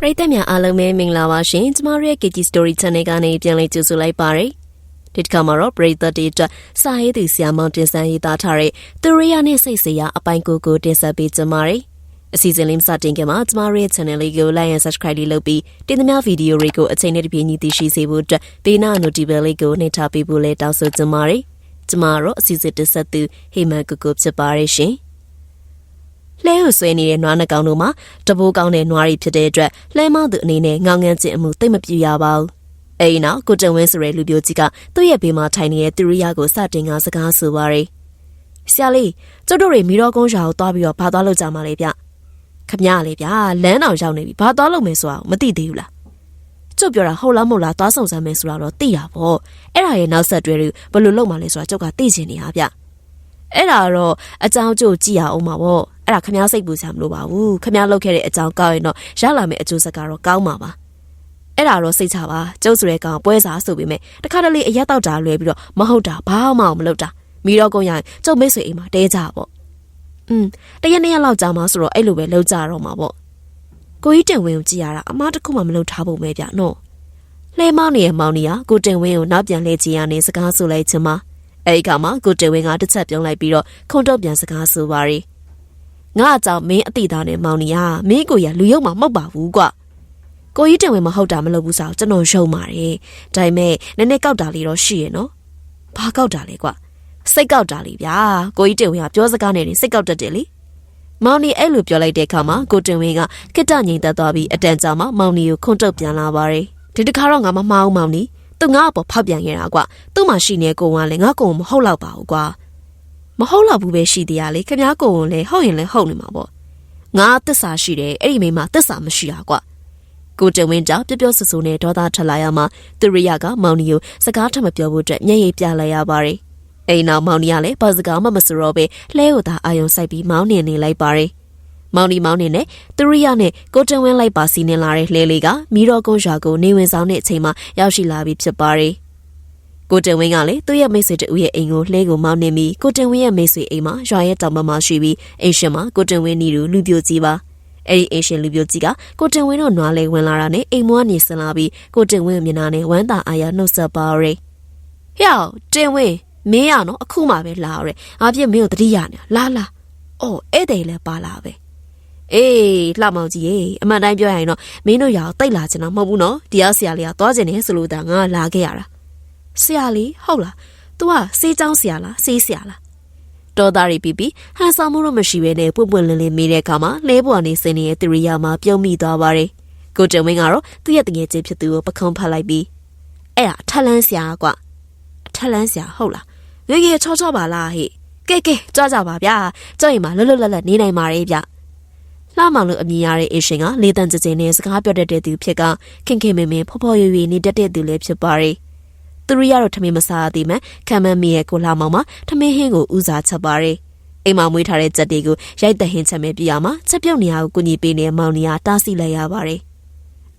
ပရိသတ်များအားလုံးပဲမင်္ဂလာပါရှင်ကျမတို့ရဲ့ KG Story Channel ကနေပြန်လည်ကြိုဆိုလိုက်ပါရစေဒီတစ်ခါမှာတော့ပရိသတ်တွေအတွက်စာရေးသူဆရာမောင်တင်ဆန်းရေးသားထားတဲ့သူရိယာနဲ့စိတ်စရာအပိုင်းကိုကိုတင်ဆက်ပေးကြပါရစေအစီအစဉ်လေးမစတင်ခင်မှာကျမတို့ရဲ့ channel လေးကို like and subscribe လေးလုပ်ပြီးတင်သမျှဗီဒီယိုတွေကိုအချိန်နဲ့တပြေးညီသိရှိစေဖို့အတွက်ဘေးနာ notification လေးကိုနှိပ်ထားပေးဖို့လည်းတောင်းဆိုကြပါရစေကျမတို့အစီအစဉ်တင်ဆက်သူဟေမန်ကိုကိုဖြစ်ပါရရှင် လှဲကိုဆွဲနေတဲ့နွားနှကောင်တို့မှာတဘိုးကောင်းတဲ့နွားတွေဖြစ်တဲ့အတွက်လှဲမောက်သူအနေနဲ့ငောင်ငန်းခြင်းအမှုသိမ့်မပြူရပါဘူး။အဲဒီနောက်ကိုတန်ဝင်းဆိုတဲ့လူပြိုကြီးကသူ့ရဲ့ဘေးမှာထိုင်နေတဲ့သူရိယကိုစတင်ကစကားဆိုပါရယ်။ဆရာလေးကျုပ်တို့တွေမီတော်ကုန်းရှာကိုသွားပြီးတော့ဘာသွားလို့ကြမှာလဲဗျ။ခမရလေဗျာလမ်းတော်ရောက်နေပြီဘာသွားလို့မယ်ဆိုတာမသိသေးဘူးလား။ကျုပ်ပြောတာဟုတ်လားမဟုတ်လားသွားဆောင်စမ်းမယ်ဆိုတာတော့သိရပါ။အဲ့ဒါရဲ့နောက်ဆက်တွဲတွေဘယ်လိုလုပ်မှလဲဆိုတာကျုပ်ကသိချင်နေတာဗျ။အဲ့ဒါတော့အကြောင်းကျိုးကြည့်ရအောင်ပါဗော အဲ့ဒါခမားစိတ်ပူစရာမလိုပါဘူးခမားလောက်ခဲ့တဲ့အကြောင်းကောက်ရင်တော့ရလာမယ့်အကျိုးဆက်ကတော့ကောင်းပါပါအဲ့ဒါတော့စိတ်ချပါကျုပ်ဆိုတဲ့ကောင်ပွဲစားဆိုပေမဲ့တခါတလေအရက်တော့တာလွဲပြီးတော့မဟုတ်တာဘာမှမလုပ်တာမိတော့ကုန်ရရင်ကျုပ်မိတ်ဆွေအိမ်မှာတဲကြပေါ့อืมတရက်နှစ်ရက်လောက်ကြာမှဆိုတော့အဲ့လိုပဲလုပ်ကြတော့မှာပေါ့ကိုကြီးတင်ဝင်းကိုကြည့်ရတာအမားတစ်ခုမှမလုပ်ထားဖို့ပဲဗျနော်လှဲမောင်းနေရဲ့မောင်နေရကိုတင်ဝင်းကိုနောက်ပြန်လဲကြည့်ရနေစကားဆိုလိုက်ချင်မှာအဲဒီကမှကိုတင်ဝင်းကတစ်ချက်ပြုံးလိုက်ပြီးတော့ခုံတော့ပြန်စကားဆိုပါရီ ငါအကြောင်းမင်းအတိသားနဲ့မောင်နီယာမင်းကိုရလူရုံမှမဟုတ်ပါဘူးကွကိုကြီးတင်ဝင်မဟုတ်တာမလုပ်ဘူးဆိုတော့ကျွန်တော်ရှုံပါတယ်ဒါပေမဲ့နည်းနည်းကောက်တာလေးတော့ရှိရဲ့နော်ဘာကောက်တာလဲကွစိတ်ကောက်တာလေးဗျာကိုကြီးတင်ဝင်ကပြောစကားနဲ့စိတ်ကောက်တတ်တယ်လေမောင်နီအဲ့လိုပြောလိုက်တဲ့အခါမှာကိုတင်ဝင်းကခိတ္တငိမ်သက်သွားပြီးအတန်ကြာမှမောင်နီကိုခွန့်တုတ်ပြန်လာပါတယ်ဒီတခါတော့ငါမမှားဘူးမောင်နီသူငါ့အပေါ်ဖောက်ပြန်ခဲ့တာကွသူ့မှာရှိနေကိုကလည်းငါ့ကိုမဟုတ်တော့ပါဘူးကွာ မဟုတ်တော့ဘူးပဲရှိသေးရလေခင်ဗျားကိုယ်လည်းဟုတ်ရင်လည်းဟုတ်နေမှာပေါ့ငါတစ္ဆာရှိတယ်အဲ့ဒီမိမတစ္ဆာမရှိတာကွာကိုတဝင်းကြောင့်ပြပြဆူဆူနဲ့ဒေါသထွက်လာရမှသူရိယကမောင်နီကိုစကားထမပြောဖို့အတွက်မျက်ရည်ပြလိုက်ရပါတယ်အိမ်နောက်မောင်နီကလည်းဘာစကားမှမစရောပဲလှဲကိုသာအာယုံစိုက်ပြီးမောင်းနေနေလိုက်ပါတယ်မောင်နီမောင်နေနဲ့သူရိယနဲ့ကိုတဝင်းလိုက်ပါစီနေလာတဲ့လှဲလေးကမီတော်ကုန်းရွာကိုနေဝင်ဆောင်တဲ့အချိန်မှာရောက်ရှိလာပြီဖြစ်ပါတယ် ကိုတင်ဝင်းကလည်းသူ့ရဲ့မိတ်ဆွေတူရဲ့အိမ်ကိုလှဲကိုမောင်းနေပြီးကိုတင်ဝင်းရဲ့မိတ်ဆွေအိမ်မှာရွာရဲ့တောင်ဘက်မှာရှိပြီးအိမ်ရှင်မှာကိုတင်ဝင်းနီလူလူပြိုကြီးပါအဲ့ဒီအိမ်ရှင်လူပြိုကြီးကကိုတင်ဝင်းတို့နွားလေးဝင်လာတာနဲ့အိမ်မွားနေဆင်လာပြီးကိုတင်ဝင်းမျက်နှာနဲ့ဝမ်းသာအားရနှုတ်ဆက်ပါရယ်ဟျောတင်ဝင်းမင်းရနော်အခုမှပဲလာရယ်အပြစ်မင်းကိုတတိယနေလာလာအော်ဧည့်သည်လည်းပါလာပဲအေးလှမောင်ကြီးရေအမှန်တိုင်းပြောရရင်တော့မင်းတို့ရာကိုတိတ်လာချင်တာမဟုတ်ဘူးနော်တရားဆရာလေးကသွားချင်တယ်ဆိုလို့ဒါငါလာခဲ့ရတာ ဆရာလေးဟုတ်လား तू ကစေးချောင်းဆရာလားစေးဆရာလားတော်သားရီပြီးပြီးဟန်ဆောင်မှုတော့မရှိဘဲနဲ့ပွပွလင်းလင်းမေးတဲ့အခါမှာလဲပေါ်နေစင်းနေတဲ့သူရိယာမှာပြုံးမိသွားပါတယ်ကိုတဝင်းကတော့သူ့ရဲ့တငယ်ချင်းဖြစ်သူကိုပခုံးဖတ်လိုက်ပြီးအဲ့ဒါအထက်လန်းဆရာကွအထက်လန်းဆရာဟုတ်လားငယ်ငယ်ချောချောပါလားဟဲ့ကဲကဲကြွကြပါဗျာကြောက်ရင်မလွတ်လွတ်လပ်လပ်နေနိုင်ပါရဲ့ဗျလှမောင်လို့အမြင်ရတဲ့အရှင်ကလေတန်ကြင်နဲ့စကားပြောတတ်တဲ့သူဖြစ်ကခင်ခင်မင်မင်ဖော်ဖော်ရွေရွေနေတတ်တဲ့သူလည်းဖြစ်ပါတယ် သူရိယတော့ထမင်းမစားသေးမှခံမမီရဲ့ကိုလှမောင်မှာထမင်းဟင်းကိုဦးစားချက်ပါတယ်အိမ်မှာမွေးထားတဲ့ကြက်တွေကိုရိုက်တဲ့ဟင်းချက်မဲ့ပြရမှာချက်ပြုတ်နေရကိုကုညီပေးနေတဲ့မောင်နီယာတားဆီးလိုက်ရပါတယ်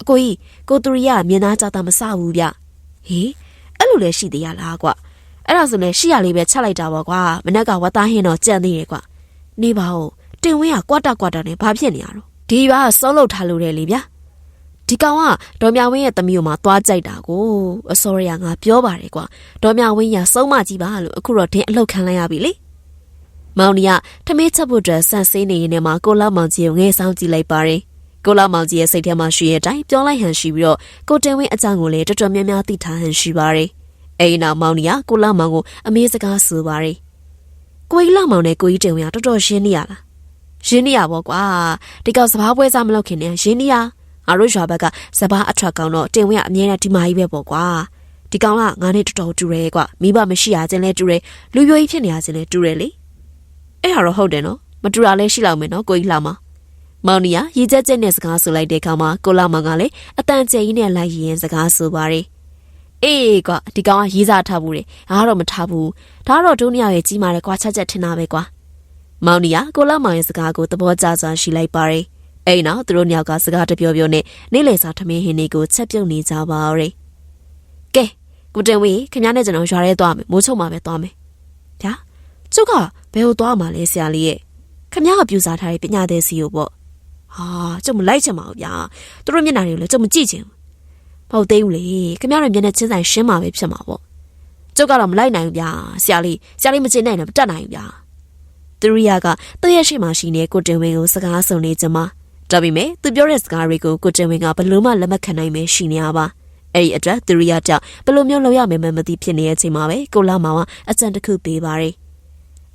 အကိုကြီးကိုသူရိယမြင်သားကြတာမစဘူးဗျဟေးအဲ့လိုလဲရှိသေးရလားကွအဲ့ဒါဆိုလဲရှိရလေးပဲချက်လိုက်တာပေါ့ကွာမနက်ကဝတ်သားဟင်းတော့ကြံသေးတယ်ကွနေပါဦးတင်ဝင်းကကွာတာကွာတာနဲ့ဘာဖြစ်နေရတော့ဒီပါစောလို့ထားလို့တယ်လေဗျာ ဒီကောင်ကဒေါ်မြဝင်းရဲ့သမီးကိုမှသွားကြိုက်တာကိုအစောရရငါပြောပါတယ်ကွာဒေါ်မြဝင်းရစုံမကြီးပါလို့အခုတော့ဒင်းအလောက်ခံလိုက်ရပြီလေမောင်နီကထမင်းချက်ဖို့အတွက်ဆန်ဆေးနေရင်လည်းမကိုလာမောင်ကြီးကိုငဲဆောင်ကြည့်လိုက်ပါတယ်ကိုလာမောင်ကြီးရဲ့စိတ်ထဲမှာရှိရဲ့အတိုင်းပြောလိုက်ဟန်ရှိပြီးတော့ကိုတင်ဝင်းအကြောင်းကိုလည်းတော်တော်များများသိထားဟန်ရှိပါတယ်အဲဒီနောက်မောင်နီကကိုလာမောင်ကိုအမေးစကားဆိုပါတယ်ကိုကြီးလာမောင်နဲ့ကိုကြီးတင်ဝင်းကတော်တော်ရှင်းနေရလားရင်းနေရပေါ့ကွာဒီကောင်စဘာပွဲစားမလုပ်ခင်နဲ့ရင်းနေရ ငါတို့ရွာဘက်ကစဘာအထွက်ကောင်းတော့တင်ဝင်းကအမြဲတမ်းဒီမာကြီးပဲပေါ့ကွာဒီကောင်ကငါနဲ့တော်တော်တူရဲကွာမိဘမရှိရခြင်းလဲတူရဲလူယိုကြီးဖြစ်နေရခြင်းလဲတူရဲလေအဲ့ဟာတော့ဟုတ်တယ်နော်မတူတာလဲရှိလောက်မယ်နော်ကိုကြီးလှမမောင်နီယာရေကြက်ကြက်နဲ့စကားဆိုလိုက်တဲ့အခါမှာကိုလာမောင်ကလည်းအတန်ကျဲကြီးနဲ့လိုက်ရင်စကားဆိုပါရယ်အေးကွာဒီကောင်ကရေးစားထားဘူးလေငါတော့မထားဘူးဒါတော့ဒုနီယာရဲ့ကြီးမာတဲ့ကွာချက်ချက်ထင်တာပဲကွာမောင်နီယာကိုလာမောင်ရဲ့စကားကိုသဘောကျစွာရှိလိုက်ပါတယ်။ အဲ့နောက်သူတို့ညောက်ကစကားတပြောပြောနဲ့နေလေစာထမင်းဟင်းတွေကိုချက်ပြုတ်နေကြပါရယ်။ကဲကိုတင်ဝေးခင်ဗျားနဲ့ကျွန်တော်ရွာရဲသွားမယ်မိုးချုံမှာပဲသွားမယ်။ဗျာကျုပ်ကဘယ်ကိုသွားမှာလဲဆရာလေးရဲ့ခင်ဗျားကပြူစားထားတဲ့ပညာသည်စီကိုပေါ့ဟာကျုပ်မလိုက်ချင်ပါဘူးဗျာသူတို့မျက်နှာတွေကိုလည်းကျုပ်မကြည့်ချင်ဘူးမဟုတ်သေးဘူးလေခင်ဗျားတို့မျက်နှာချင်းဆိုင်ရှင်းမှာပဲဖြစ်မှာပေါ့ကျုပ်ကတော့မလိုက်နိုင်ဘူးဗျာဆရာလေးဆရာလေးမကျင်နိုင်တော့မတတ်နိုင်ဘူးဗျာသူရိယာကသူ့ရဲ့ရှိမှရှိနေကိုတင်ဝင်းကိုစကားဆုံနေကြမှာ ဒါပေမဲ့သူပြောတဲ့စကားတွေကိုကိုတင်ဝင်းကဘလို့မှလက်မခံနိုင်ပဲရှိနေရပါအဲ့ဒီအတွက်သူရိယာကြောင့်ဘလို့မျိုးလောက်ရမယ်မသိဖြစ်နေတဲ့အချိန်မှာပဲကိုလာမောင်ကအကြံတစ်ခုပေးပါတယ်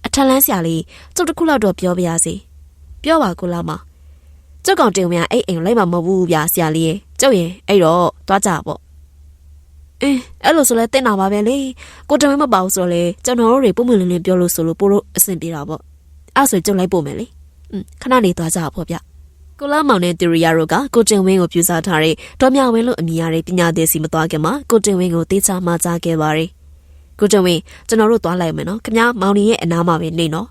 အထက်လန်းဆရာလေးကျုပ်တစ်ခုလောက်တော့ပြောပြရစီပြောပါကိုလာမောင်ကျုပ်ကောင်တင်ဝင်းကအဲ့အိမ်လိုက်မှာမဟုတ်ဘူးဗျာဆရာလေးရဲ့ကျုပ်ရင်အဲ့တော့သွားကြပေါ့အင်းအဲ့လိုဆိုလဲတင်တာပါပဲလေကိုတင်ဝင်းမပါဘူးဆိုတော့လေကျွန်တော်တို့တွေပုံမှန်လင်းလင်းပြောလို့ဆိုလို့ပို့လို့အဆင်ပြေတာပေါ့အဲ့ဆိုကျုပ်လိုက်ပို့မယ်လေอืมခဏနေသွားကြပါဗျ ကိုလာမောင်နဲ့သူရိယာတို့ကကိုတင်ဝင်းကိုပြူစားထားတဲ့ဒေါ်မြဝင်းလို့အမည်ရတဲ့ပညာသည်စီမသွားခင်မှာကိုတင်ဝင်းကိုတေးချမှကြားခဲ့ပါတယ်ကိုတင်ဝင်းကျွန်တော်တို့သွားလိုက်မယ်နော်ခင်ဗျားမောင်နေရဲ့အနားမှာပဲနေနော်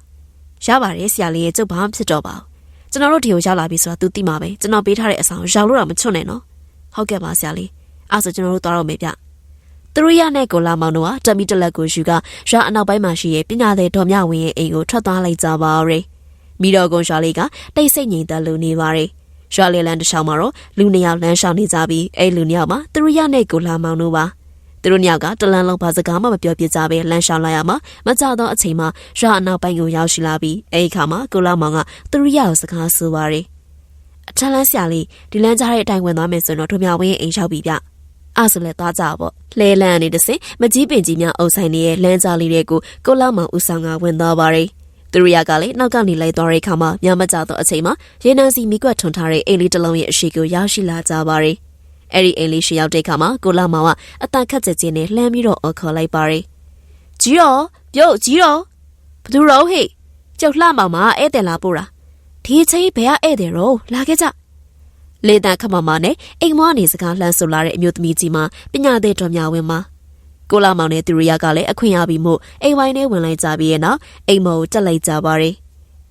ရပါတယ်ဆရာလေးရဲ့ကျုပ်ဘာမှဖြစ်တော့ပါဘူးကျွန်တော်တို့ဒီကိုရောက်လာပြီဆိုတာ तू သိမှာပဲကျွန်တော်ပေးထားတဲ့အဆောင်ရောက်လို့တော့မချွတ်နဲ့နော်ဟုတ်ကဲ့ပါဆရာလေးအဲ့ဆိုကျွန်တော်တို့သွားတော့မယ်ဗျသူရိယာနဲ့ကိုလာမောင်တို့ကတမီတလက်ကိုယူကရွာအနောက်ပိုင်းမှာရှိတဲ့ပညာသည်ဒေါ်မြဝင်းရဲ့အိမ်ကိုထွက်သွားလိုက်ကြပါရယ် မိတော်ကုန်းရွာလေးကတိတ်ဆိတ်ငြိမ်သက်လို့နေပါရယ်ရွာလေးလမ်းတစ်လျှောက်မှာတော့လူနှစ်ယောက်လမ်းလျှောက်နေကြပြီးအဲ့လူနှစ်ယောက်မှာသူရိယာနဲ့ကိုလာမောင်တို့ပါသူတို့နှစ်ယောက်ကတလန်းလုံးဘာစကားမှမပြောပြကြဘဲလမ်းလျှောက်လာရမှာမကြတော့အချိန်မှာရွာအနောက်ပိုင်းကိုရောက်ရှိလာပြီးအဲ့ဒီခါမှာကိုလာမောင်ကသူရိယာကိုစကားဆိုပါရယ်အထက်လန်းဆရာလေးဒီလမ်းကြားတဲ့အတိုင်းဝင်သွားမယ်ဆိုတော့တို့မြဝင်းရဲ့အိမ်ရောက်ပြီဗျအဲ့ဆိုလဲသွားကြပေါ့လဲလန်းအနေတစင်မကြီးပင်ကြီးများအုပ်ဆိုင်နေတဲ့လမ်းကြားလေးတွေကိုကိုလာမောင်ဦးဆောင်ကဝင်သွားပါရယ် သူရိယာကလည်းနောက်ကနေလိုက်သွားတဲ့အခါမှာညမကြတော့အချိန်မှာရေနံစီမိကွက်ထွန်ထားတဲ့အိမ်လေးတစ်လုံးရဲ့အရှိကိုရောက်ရှိလာကြပါရယ်အဲ့ဒီအိမ်လေးရှိရောက်တဲ့အခါမှာကိုလာမောင်ကအတန်ခတ်ကြခြင်းနဲ့လှမ်းပြီးတော့အော်ခေါ်လိုက်ပါရယ်ကြီးတော်ပြုတ်ကြီးတော်ဘသူရောဟေ့ကျုပ်လှမောင်မဧည့်တယ်လာပို့တာဒီအချိန်ဘယ်ကဧည့်တယ်ရောလာခဲ့ကြလေတန်ခမမနဲ့အိမ်မွားနေစကားလှမ်းဆိုလာတဲ့အမျိုးသမီးကြီးမှာပညာသည်တော်များဝင်မှာ ကိုလာမောင်နဲ့သူရိယာကလည်းအခွင့်ရပြီးမို့အိမ်ဝိုင်းထဲဝင်လိုက်ကြပြီးရဲ့နောက်အိမ်မော်ကိုတက်လိုက်ကြပါရယ်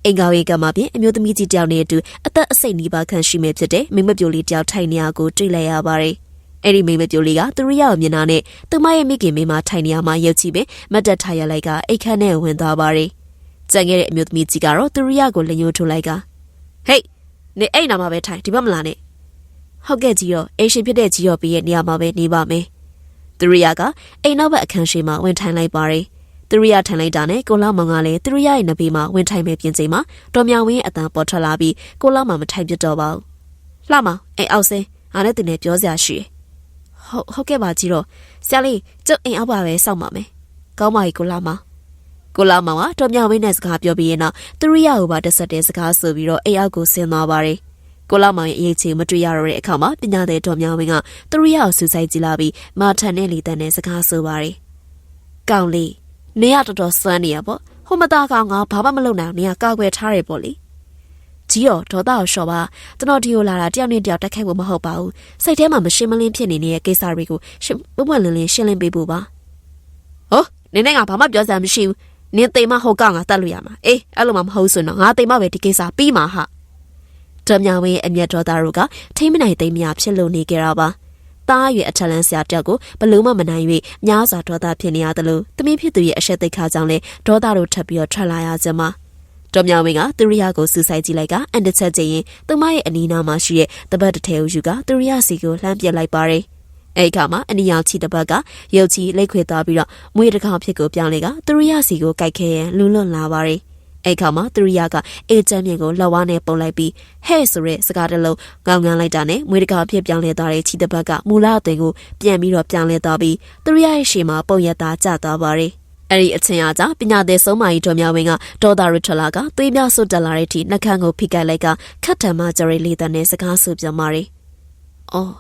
အင်္ဂါဝေကမှာပြင်အမျိုးသမီးကြီးတယောက်နဲ့အတူအသက်အစိတ်နီးပါးခန့်ရှိမဲ့ဖြစ်တဲ့မိမပြိုလေးတယောက်ထိုင်နေရကိုတွေ့လိုက်ရပါတယ်။အဲ့ဒီမိမပြိုလေးကသူရိယာကိုမြင်တာနဲ့သူမရဲ့မိခင်မိမထိုင်နေရမှာရုပ်ချီပင်မတ်တက်ထားရလိုက်ကအိတ်ခမ်းနဲ့ဝင်သွားပါတယ်။ကြံခဲ့တဲ့အမျိုးသမီးကြီးကတော့သူရိယာကိုလက်ညှိုးထိုးလိုက်ကဟေးနေအဲ့နာမှာပဲထိုင်ဒီဘက်မလာနဲ့ဟုတ်ကဲ့ကြီးရောအိရှင်ဖြစ်တဲ့ကြီးရောပြီးရဲ့နေရာမှာပဲနေပါမယ်။ သူရိယာကအိမ်နောက်ဘက်အခန်းရှိမှဝင်ထိုင်လိုက်ပါတယ်။သူရိယာထိုင်လိုက်တာနဲ့ကိုလာမောင်ကလည်းသူရိယာရဲ့နဘေးမှာဝင်ထိုင်မဲ့ပြင်ချိန်မှာတော်မြောင်ဝင်းရဲ့အတန်ပေါ်ထွက်လာပြီးကိုလာမောင်မထိုင်ပြတော့ပါဘူး။လှမောင်အိမ်အောက်စင်းအားနဲ့တင်နေပြောစရာရှိတယ်။ဟုတ်ဟုတ်ကဲ့ပါကြီးတော့ဆရာလေးကျုပ်အိမ်အောက်ပါပဲစောင့်ပါမယ်။ကောင်းပါပြီကိုလာမောင်။ကိုလာမောင်ကတော်မြောင်ဝင်းနဲ့စကားပြောပြီးရင်တော့သူရိယာကိုပါတက်ဆက်တဲ့စကားဆိုပြီးတော့အိမ်အောက်ကိုဆင်းသွားပါတယ်။ ကိုလာမောင်ရဲ့အရေးချင်းမတွေ့ရတော့တဲ့အခါမှာပညာသည်တော်မြောင်ဝင်းကသူရိယာကိုစူဆိုင်ကြည့်လာပြီးမာထန်နဲ့လီတန်နဲ့စကားဆိုပါတယ်။ကောင်းလေးနေရတော်တော်စွမ်းနေရပေါ့ဟိုမသားကောင်ကဘာမှမလုပ်နိုင်နေရကောက်ွယ်ထားရပေါ့လေကြီးရောဒေါသကိုလျှော့ပါကျွန်တော်ဒီကိုလာတာတယောက်နဲ့တယောက်တက်ခိုက်ဖို့မဟုတ်ပါဘူးစိတ်ထဲမှာမရှင်းမလင်းဖြစ်နေနေတဲ့ကိစ္စတွေကိုရှင်းပွပွလင်းလင်းရှင်းလင်းပေးဖို့ပါဟောနင်းနဲ့ငါဘာမှပြောစရာမရှိဘူးနင်းသိမဟုတ်ကောင်ကတတ်လို့ရမှာအေးအဲ့လိုမှမဟုတ်ဆိုတော့ငါသိမပဲဒီကိစ္စပြီးမှာဟာ တမညာဝင်းရဲ့အမျက်ဒေါသတို့ကထိမ့်မနိုင်သိမ့်မရဖြစ်လို့နေကြတာပါသားရွယ်အထက်လန်းဆရာတယောက်ကိုဘလို့မှမနိုင်၍များစွာဒေါသဖြစ်နေရတယ်လို့တမင်းဖြစ်သူရဲ့အဆက်သိခါကြောင့်လဲဒေါသတို့ထပ်ပြီးတော့ထွက်လာရကြမှာတော်မြောင်ဝင်းကသူရိယကိုစူဆိုင်ကြည့်လိုက်ကအန်တချက်ချင်းရင်သူမရဲ့အနီးနားမှာရှိတဲ့တပတ်တစ်ထဲကိုယူကသူရိယစီကိုလှမ်းပြလိုက်ပါတယ်အဲ့ခါမှာအနီရောင်ချီတပတ်ကရုပ်ချီလိတ်ခွေသွားပြီးတော့မွေးတကောင်ဖြစ်ကိုပြောင်းလေကသူရိယစီကိုကြိုက်ခဲရင်လူလွတ်လာပါတယ် အဲ့ခါမှာသူရိယကအေချမ်းမြင့်ကိုလက်ဝါးနဲ့ပုံလိုက်ပြီးဟဲ့ဆိုရဲစကားတစ်လုံးကောင်းငန်းလိုက်တာနဲ့မွေးတကာဖြစ်ပြောင်းလဲသွားတဲ့ချီတပတ်ကမူလအသွင်ကိုပြန်ပြီးတော့ပြောင်းလဲသွားပြီးသူရိယရဲ့ရှေ့မှာပုံရသားကျသွားပါတယ်အဲ့ဒီအချင်းအားကြောင့်ပညာသည်ဆုံးမကြီးတော်များဝင်ကဒေါ်တာရထလာကသွေးပြဆွတ်တက်လာတဲ့အထိနှက်ခမ်းကိုဖိကိုက်လိုက်ကခတ်ထံမှကြရီလေးတန်းနဲ့စကားဆိုပြန်ပါတယ်။အော်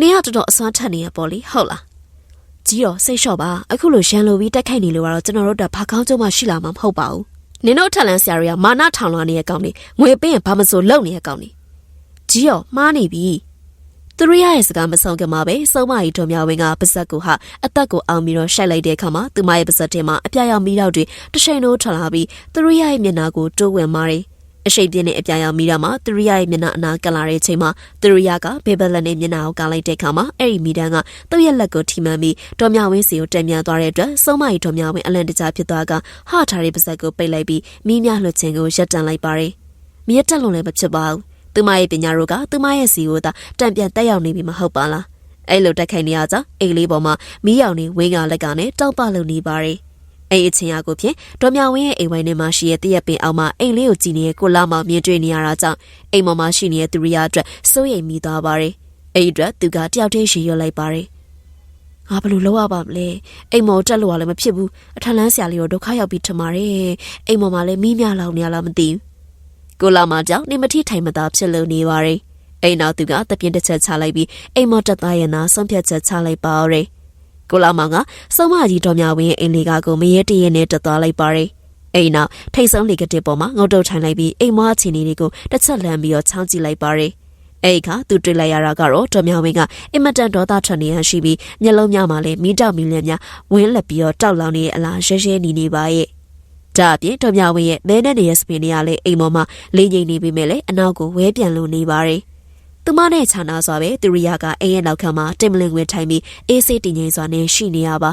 နေရတော်တော်အစွမ်းထက်နေရပေါ့လေဟုတ်လား။ကြီးတော့စိတ်လျှော့ပါအခုလိုရန်လိုပြီးတက်ခိုက်နေလို့ကတော့ကျွန်တော်တို့တဘာကောင်းကျုံမှရှိလာမှာမဟုတ်ပါဘူး။ နင်တို့ထက်လန်းဆရာတွေကမာနထောင်လာနေတဲ့ကောင်တွေငွေပေးရင်ဘာမစိုးလုံနေတဲ့ကောင်တွေကြီးရောမှားနေပြီ။သူရိယရဲ့စကားမဆုံးခင်မှာပဲစုံမကြီးတော်များဝင်ကပါဇက်ကိုဟာအသက်ကိုအောင်ပြီးတော့ရှိုက်လိုက်တဲ့အခါမှာသူမရဲ့ပါဇက်ထဲမှာအပြာရောင်မီးတောက်တွေတရှိန်တို့ထွက်လာပြီးသူရိယရဲ့မျက်နှာကိုတိုးဝင်မာတယ် အရှိန်ပြင်းတဲ့အပြာရောင်မီးတောက်မှာသူရိယရဲ့မျက်နှာအနာကလာတဲ့ချိန်မှာသူရိယကဘေဘလက်နဲ့မျက်နှာကိုကလိုက်တဲ့အခါမှာအဲ့ဒီမီးတန်းကသူ့ရဲ့လက်ကိုထိမှန်ပြီးတော်များဝင်းစီကိုတက်မြန်သွားတဲ့အတွက်စုံမကြီးတော်များဝင်အလန့်တကြားဖြစ်သွားကဟထားတဲ့ပါဇက်ကိုပိတ်လိုက်ပြီးမီးများလွှတ်ခြင်းကိုရပ်တန့်လိုက်ပါတယ်မီးတက်လုံးလည်းမဖြစ်ပါဘူးသူမရဲ့ပညာတို့ကသူမရဲ့စီကိုသာတံပြန်တက်ရောက်နေပြီမဟုတ်ပါလားအဲ့လိုတက်ခိုင်နေရကြအိမ်လေးပေါ်မှာမီးရောင်နေဝင်းကလက်ကနဲ့တောက်ပလုံနေပါတယ် အဲ့အချင်းအကိုဖြင့်ဒေါ်မြဝင်းရဲ့အိမ်ဝိုင်းထဲမှာရှိတဲ့တရက်ပင်အောက်မှာအိမ်လေးကိုကြည့်နေတဲ့ကိုလာမောင်မြင်တွေ့နေရတာကြောင့်အိမ်ပေါ်မှာရှိနေတဲ့သူရိယာအတွက်စိုးရိမ်မိသွားပါတယ်အဲ့ဒီအတွက်သူကတယောက်တည်းရှိရွလိုက်ပါတယ်ငါဘယ်လိုလုပ်ရပါမလဲအိမ်မော်တက်လို့ရလည်းမဖြစ်ဘူးအထက်လန်းဆရာလေးတော့ဒုက္ခရောက်ပြီးထမာတယ်အိမ်မော်မှာလည်းမီးမြလောင်နေရလားမသိဘူးကိုလာမကြောင့်နေမထိထိုင်မသာဖြစ်လို့နေပါရဲ့အိမ်နောက်သူကတပြင်းတစ်ချက်ချလိုက်ပြီးအိမ်မော်တက်သားရဲ့နာဆုံးဖြတ်ချက်ချလိုက်ပါရဲ့ ကိုလာမောင်ကစုံမကြီးတော်မြဝင်းရဲ့အိမ်လေးကကိုမရဲတရဲနဲ့တက်သွားလိုက်ပါရဲ့အိမ်နောက်ထိတ်ဆုံးလေကတဲ့ပေါ်မှာငုတ်တုတ်ထိုင်လိုက်ပြီးအိမ်မွားချီနေတွေကိုတစ်ချက်လမ်းပြီးတော့ချောင်းကြည့်လိုက်ပါရဲ့အဲ့ခါသူတွေ့လိုက်ရတာကတော့ဒေါ်မြဝင်းကအင်မတန်ဒေါသထွက်နေရရှိပြီးမျက်လုံးများမှာလည်းမီးတောက်မီလျက်များဝင်းလက်ပြီးတော့တောက်လောင်နေတဲ့အလားရဲရဲနေနေပါရဲ့ဒါအပြင်ဒေါ်မြဝင်းရဲ့လဲနဲ့နေတဲ့စပင်တွေကလည်းအိမ်ပေါ်မှာလေးငိမ့်နေပြီးမဲ့လည်းအနောက်ကိုဝဲပြန်လို့နေပါရဲ့ သူမနဲ့ခြာနာစွာပဲသူရိယာကအိမ်ရဲ့နောက်ခန်းမှာတင်မလင်ဝင်ထိုင်ပြီးအေးဆေးတည်ငြိမ်စွာနဲ့ရှိနေရပါ